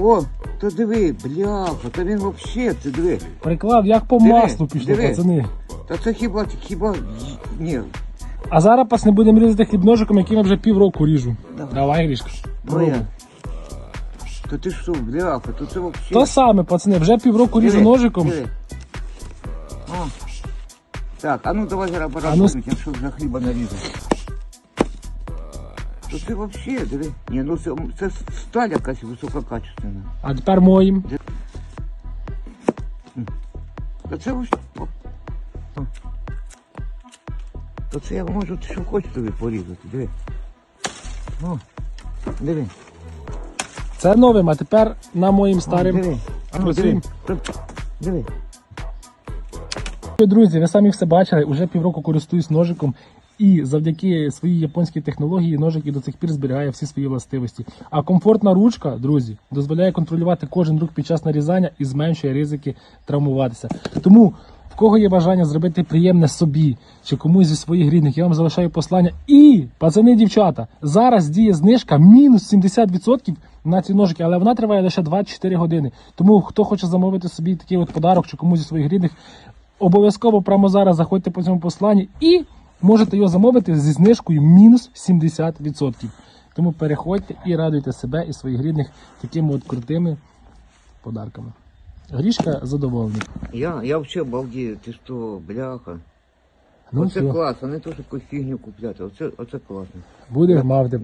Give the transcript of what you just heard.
О, то диви, бляха, то він взагалі, це диви. Приклав, як по Диви, маслу пішло, диви. пацани. Та це хіба, хіба, ні, А зараз пацани будемо різати хлібножиком, яким я вже півроку ріжу. Давай. Давай, Грішка. моя. То ти що, бляха, то це взагалі. То саме, пацани, вже півроку ріжу ножиком. О. Так, а ну давай зараз ну, порахуємо, якщо вже хліба нарізав. То це взагалі, диви. Ні, ну це, це сталь якась висококачественна. А тепер моїм. Та це ось. о. Це я можу що хочу тобі порізати, диви. О, диви. Це новим, а тепер на моїм О, старим. диви. А ну, працюємо. диви. Диви. Друзі, ви самі все бачили, уже півроку користуюсь ножиком. І завдяки своїй японській технології ножик і до цих пір зберігає всі свої властивості. А комфортна ручка, друзі, дозволяє контролювати кожен рух під час нарізання і зменшує ризики травмуватися. Тому в кого є бажання зробити приємне собі чи комусь зі своїх рідних, я вам залишаю послання. І, пацани, дівчата, зараз діє знижка мінус 70% на ці ножики, але вона триває лише 24 години. Тому хто хоче замовити собі такий от подарок чи комусь зі своїх рідних, обов'язково прямо зараз заходьте по цьому посланні і можете його замовити зі знижкою мінус 70%. Тому переходьте і радуйте себе і своїх рідних такими от крутими подарками. Грішка задоволений. Я, я взагалі балдію, ти що, бляха. Ну оце все, клас, а не то, що якусь фігню купляти. Оце, оце класно. Будеш мав тепер.